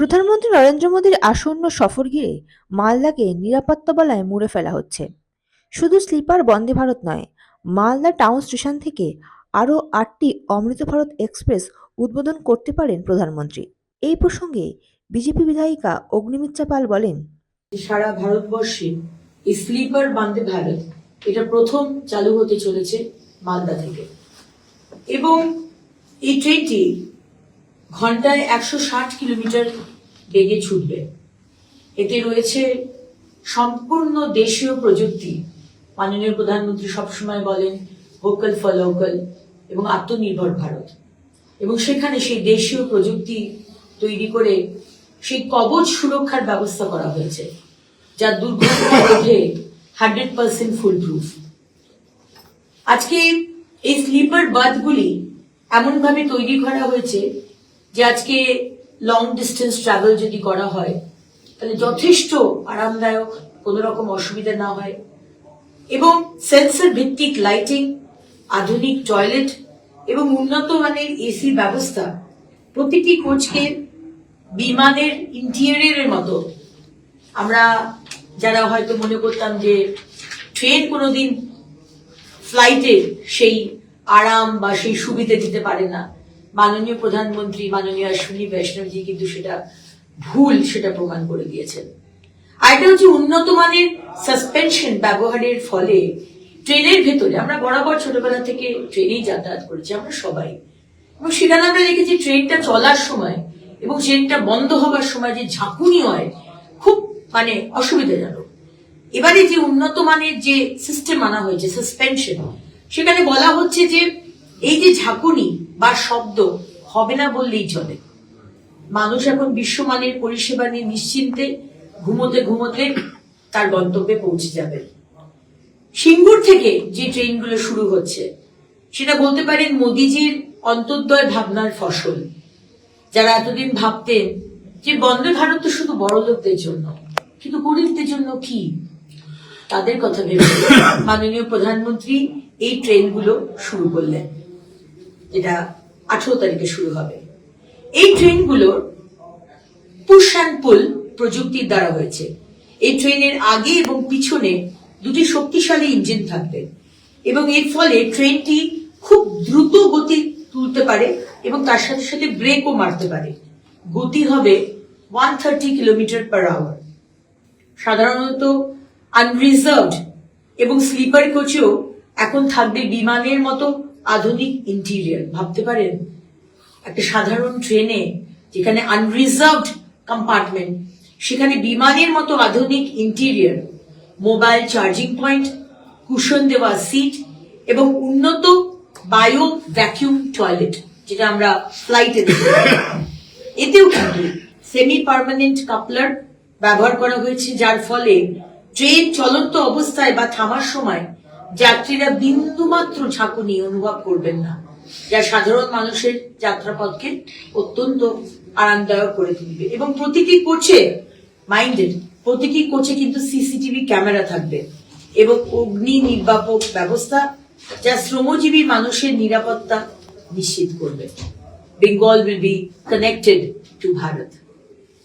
প্রধানমন্ত্রী নরেন্দ্র মোদীর আসন্ন সফর ঘিরে মালদাকে নিরাপত্তা বলায় মুড়ে ফেলা হচ্ছে। শুধু স্লিপার বন্দে ভারত নয়, মালদা টাউন স্টেশন থেকে আরও আটটি অমৃত ভারত এক্সপ্রেস উদ্বোধন করতে পারেন প্রধানমন্ত্রী। এই প্রসঙ্গে বিজেপি বিধায়িকা অগ্নিমিত্রা পাল বলেন, সারা ভারতবর্ষে এই স্লিপার বন্দে ভারত এটা প্রথম চালু হতে চলেছে মালদা থেকে। এবং এই ট্রেনটি ঘন্টায় একশো ষাট কিলোমিটার বেগে ছুটবে। এতে রয়েছে সম্পূর্ণ দেশীয় প্রযুক্তি। মাননীয় প্রধানমন্ত্রী সবসময় বলেন ভোকাল ফর লোকাল এবং আত্মনির্ভর ভারত এবং সেখানে সেই দেশীয় প্রযুক্তি তৈরি করে সেই কবচ সুরক্ষার ব্যবস্থা করা হয়েছে, যা দুর্ঘটনা রোধে হান্ড্রেড পার্সেন্ট ফুল প্রুফ আজকে এই স্লিপার বাথগুলি এমনভাবে তৈরি করা হয়েছে যে আজকে লং ডিস্টেন্স ট্রাভেল যদি করা হয়, তাহলে যথেষ্ট আরামদায়ক কোনো রকম অসুবিধা না হয়। এবং সেন্সর ভিত্তিক লাইটিং আধুনিক টয়লেট এবং উন্নত মানের এসি ব্যবস্থা প্রতিটি কোচকে বিমানের ইন্টিরিয়রের মতো। আমরা যারা হয়তো মনে করতাম যে ট্রেন কোনোদিন ফ্লাইটে সেই আরাম বা সেই সুবিধা দিতে পারে না মাননীয় প্রধানমন্ত্রী, মাননীয় অশ্বিনী বৈষ্ণবজি কিন্তু সেটা ভুল সেটা প্রমাণ করে দিয়েছেন। আর এটা হচ্ছে উন্নত মানের সাসপেনশন ব্যবহারের ফলে ট্রেনের ভেতরে, আমরা বরাবর ছোটবেলা থেকে ট্রেনেই যাতায়াত করেছি, আমরা সবাই। এবং সেখানে আমরা দেখেছি ট্রেনটা চলার সময় এবং ট্রেনটা বন্ধ হবার সময় যে ঝাঁকুনি হয়, খুব মানে অসুবিধাজনক। এবারে যে উন্নত মানের যে সিস্টেম আনা হয়েছে সাসপেনশন সেখানে বলা হচ্ছে যে এই যে ঝাঁকুনি বা শব্দ হবে না বললেই চলে। মানুষ এখন বিশ্বমানের পরিষেবা নিয়ে নিশ্চিন্তে ঘুমোতে ঘুমোতে তার গন্তব্যে পৌঁছে যাবে। সিঙ্গুর থেকে যে ট্রেনগুলো শুরু হচ্ছে, সেটা বলতে পারেন মোদিজির অন্তর্দয় ভাবনার ফসল। যারা এতদিন ভাবতেন যে বন্দে ভারত তো শুধু বড় লোকদের জন্য, কিন্তু গরিবদের জন্য কি? তাদের কথা ভেবে মাননীয় প্রধানমন্ত্রী এই ট্রেনগুলো শুরু করলেন। যেটা আঠারো তারিখে শুরু হবে। এই ট্রেনগুলোর পুশ অ্যান্ড পুল প্রযুক্তির দ্বারা হয়েছে। এই ট্রেনের আগে এবং পিছনে দুটি শক্তিশালী ইঞ্জিন থাকবে এবং এর ফলে ট্রেনটি খুব দ্রুত গতি তুলতে পারে এবং তার সাথে সাথে ব্রেকও মারতে পারে। গতি হবে one thirty kilometre per hour সাধারণত আনরিজার্ভড এবং স্লিপার কোচেও এখন থাকবে বিমানের মতো আধুনিক ইন্টেরিয়র ভাবতে পারেন? একটা সাধারণ ট্রেনে যেখানে আনরিজার্ভড কম্পার্টমেন্ট সেখানে বিমানের মতো আধুনিক interior mobile charging point cushion দেওয়া সিট এবং উন্নত বায়ো ভ্যাকিউম টয়লেট যেটা আমরা ফ্লাইটে এতেও কিন্তু সেমি পার্মানেন্ট কাপলার ব্যবহার করা হয়েছে, যার ফলে ট্রেন চলন্ত অবস্থায় বা থামার সময় যাত্রীরা বিন্দুমাত্র ঝাঁকুনি অনুভব করবেন না। যা সাধারণ মানুষের যাত্রাপথকে অত্যন্ত আরামদায়ক করে তুলবে এবং প্রতিটি কোচে মাইন্ডেড প্রতিটি কোচে কিন্তু সিসিটিভি ক্যামেরা থাকবে এবং অগ্নি নির্বাপক ব্যবস্থা যা শ্রমজীবী মানুষের নিরাপত্তা নিশ্চিত করবে। Bengal will be connected to Bharat